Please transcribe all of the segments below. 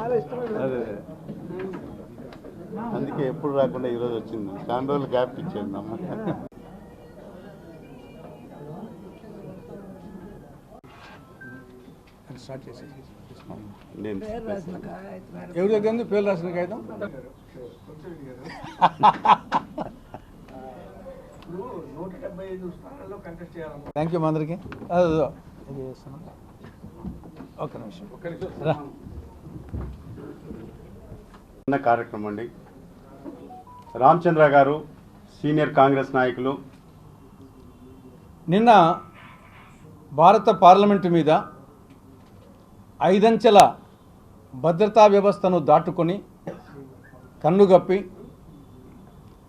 అదే అదే. అందుకే ఎప్పుడు రాకుండా ఈరోజు వచ్చింది. చాలా రోజులు గ్యాప్ ఇచ్చేది అమ్మ. స్టార్ట్ చేసి నేను ఎవరి దగ్గర ఉంది? పేరు రాసిన కాగితం? థ్యాంక్ యూ మా అందరికి. అదే, అదే. ఇది చేస్తున్నాం. ఒక్క నిమిషం. ఒక్క నిమిషం. కార్యక్రమం అండి. రామచంద్ర గారు సీనియర్ కాంగ్రెస్ నాయకులు. నిన్న భారత పార్లమెంటు మీద ఐదంచెల భద్రతా వ్యవస్థను దాటుకొని కన్నుగప్పి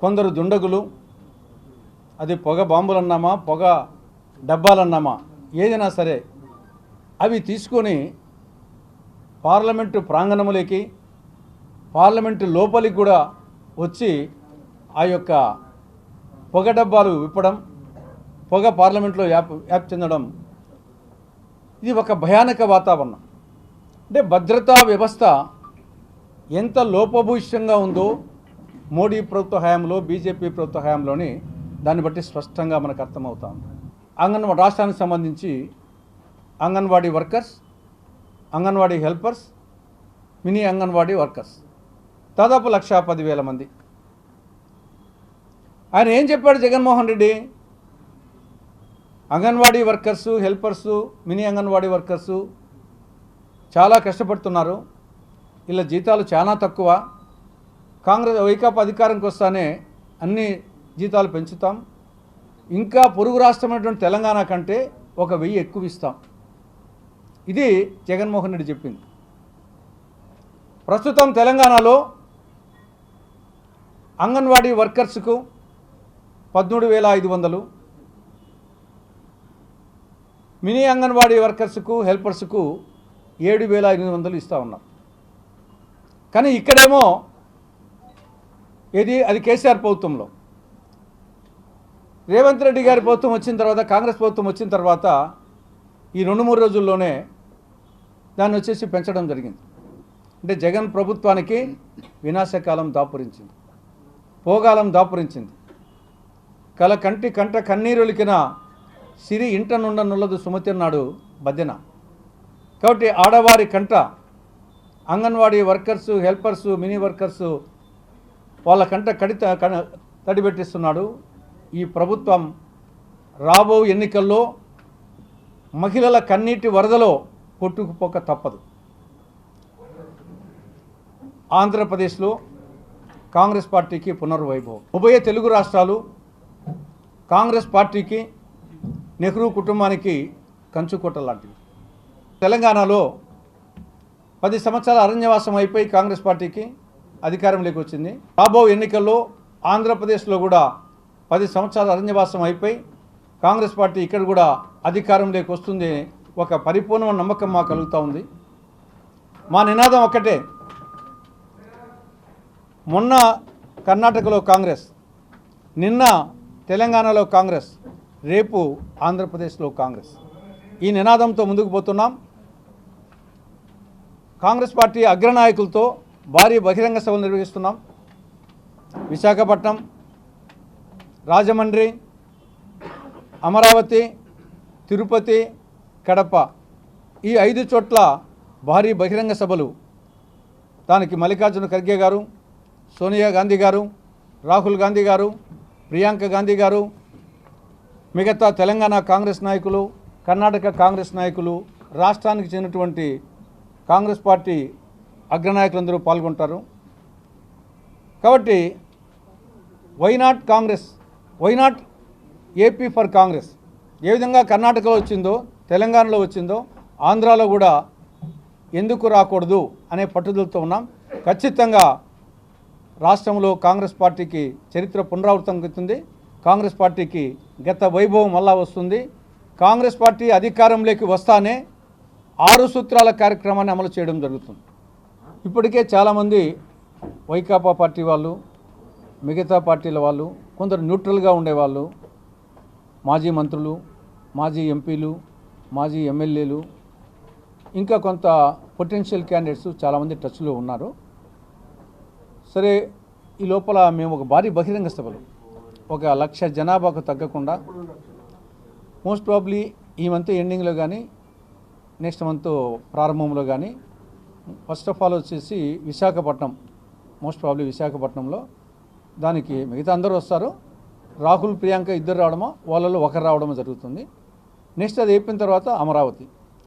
కొందరు దుండగులు అది పొగ బాంబులన్నామా పొగ డబ్బాలన్నామా ఏదైనా సరే అవి తీసుకొని పార్లమెంటు ప్రాంగణములోకి పార్లమెంటు లోపలికి కూడా వచ్చి ఆ యొక్క పొగ డబ్బాలు విప్పడం పొగ పార్లమెంట్లో వ్యాప్ వ్యాప్ చెందడం ఇది ఒక భయానక వాతావరణం. అంటే భద్రతా వ్యవస్థ ఎంత లోపభూయిష్టంగా ఉందో మోడీ ప్రభుత్వ హయాంలో బీజేపీ ప్రభుత్వ హయాంలోని దాన్ని బట్టి స్పష్టంగా మనకు అర్థమవుతా ఉంది. అంగన్వాడీ రాష్ట్రానికి సంబంధించి Anganwadi workers Anganwadi helpers mini Anganwadi workers. దాదాపు లక్ష పదివేల మంది. ఆయన ఏం చెప్పాడు Jaganmohan Reddy? Anganwadi workers helpers mini Anganwadi workers చాలా కష్టపడుతున్నారు. ఇలా జీతాలు చాలా తక్కువ. కాంగ్రెస్ వైకాపా అధికారంకి వస్తానే అన్ని జీతాలు పెంచుతాం. ఇంకా పొరుగు రాష్ట్రమైనటువంటి తెలంగాణ కంటే ఒక వెయ్యి ఎక్కువ ఇస్తాం ఇది జగన్మోహన్ రెడ్డి చెప్పింది. ప్రస్తుతం తెలంగాణలో అంగన్వాడీ వర్కర్స్కు పద్మూడు వేల ఐదు వందలు మినీ అంగన్వాడీ వర్కర్స్కు హెల్పర్స్కు ఏడు వేల ఎనిమిది వందలు ఇస్తూ ఉన్నాం కానీ ఇక్కడేమో ఏది అది కేసీఆర్ ప్రభుత్వంలో. రేవంత్ రెడ్డి గారి ప్రభుత్వం వచ్చిన తర్వాత కాంగ్రెస్ ప్రభుత్వం వచ్చిన తర్వాత ఈ రెండు మూడు రోజుల్లోనే దాన్ని వచ్చేసి పెంచడం జరిగింది. అంటే జగన్ ప్రభుత్వానికి వినాశకాలం దాపురించింది. పోగాలం దాపురించింది. కల కంటి కంట కన్నీరులికిన సిరి ఇంట నుండ నుల్లదు సుమతి అన్నాడు బద్దెన. కాబట్టి ఆడవారి కంట Anganwadi workers helpers mini workers వాళ్ళ కంట కడిత కన- తడిపెట్టిస్తున్నాడు ఈ ప్రభుత్వం రాబో ఎన్నికల్లో మహిళల కన్నీటి వరదలో కొట్టుకుపోక తప్పదు. ఆంధ్రప్రదేశ్లో కాంగ్రెస్ పార్టీకి పునర్వైభవం. ఉభయ తెలుగు రాష్ట్రాలు కాంగ్రెస్ పార్టీకి నెహ్రూ కుటుంబానికి కంచుకోట లాంటివి. తెలంగాణలో పది సంవత్సరాల అరణ్యవాసం అయిపోయి కాంగ్రెస్ పార్టీకి అధికారంలోకి వచ్చింది రాబో ఎన్నికల్లో ఆంధ్రప్రదేశ్లో కూడా పది సంవత్సరాలు అరణ్యవాసం అయిపోయి కాంగ్రెస్ పార్టీ ఇక్కడ కూడా అధికారంలోకి వస్తుంది ఒక పరిపూర్ణ నమ్మకం మాకు కలుగుతూ ఉంది. మా నినాదం ఒక్కటే. మొన్న కర్ణాటకలో కాంగ్రెస్ నిన్న తెలంగాణలో కాంగ్రెస్ రేపు ఆంధ్రప్రదేశ్లో కాంగ్రెస్. ఈ నినాదంతో ముందుకు పోతున్నాం. కాంగ్రెస్ పార్టీ అగ్రనాయకులతో భారీ బహిరంగ సభలు నిర్వహిస్తున్నాం. విశాఖపట్నం రాజమండ్రి అమరావతి తిరుపతి కడప ఈ ఐదు చోట్ల భారీ బహిరంగ సభలు. దానికి మల్లికార్జున ఖర్గే గారు సోనియా గాంధీ గారు రాహుల్ గాంధీ గారు ప్రియాంక గాంధీ గారు మిగతా తెలంగాణ కాంగ్రెస్ నాయకులు కర్ణాటక కాంగ్రెస్ నాయకులు రాష్ట్రానికి చెందినటువంటి కాంగ్రెస్ పార్టీ అగ్రనాయకులందరూ పాల్గొంటారు. కాబట్టి why not Congress? Why not AP for Congress ఏ విధంగా కర్ణాటకలో వచ్చిందో తెలంగాణలో వచ్చిందో ఆంధ్రాలో కూడా ఎందుకు రాకూడదు అనే పట్టుదలతో ఉన్నాం. ఖచ్చితంగా రాష్ట్రంలో కాంగ్రెస్ పార్టీకి చరిత్ర పునరావృతం అవుతుంది. కాంగ్రెస్ పార్టీకి గత వైభవం మళ్ళా వస్తుంది. కాంగ్రెస్ పార్టీ అధికారంలోకి వస్తానే ఆరు సూత్రాల కార్యక్రమాన్ని అమలు చేయడం జరుగుతుంది. ఇప్పటికే చాలామంది వైకాపా పార్టీ వాళ్ళు మిగతా పార్టీల వాళ్ళు కొందరు న్యూట్రల్గా ఉండేవాళ్ళు మాజీ మంత్రులు మాజీ ఎంపీలు మాజీ ఎమ్మెల్యేలు ఇంకా కొంత పొటెన్షియల్ క్యాండిడేట్స్ చాలామంది టచ్లో ఉన్నారు. సరే ఈ లోపల మేము ఒక భారీ బహిరంగ సభలు. ఒక లక్ష జనాభాకు తగ్గకుండా మోస్ట్ ప్రాబ్లీ ఈ మంత్ ఎండింగ్లో కానీ నెక్స్ట్ మంత్ ప్రారంభంలో కానీ ఫస్ట్ ఆఫ్ ఆల్ వచ్చేసి విశాఖపట్నం మోస్ట్ ప్రాబ్లీ విశాఖపట్నంలో దానికి మిగతా అందరూ వస్తారు. రాహుల్ ప్రియాంక ఇద్దరు రావడమో వాళ్ళలో ఒకరు రావడమో జరుగుతుంది. నెక్స్ట్ అది అయిపోయిన తర్వాత అమరావతి.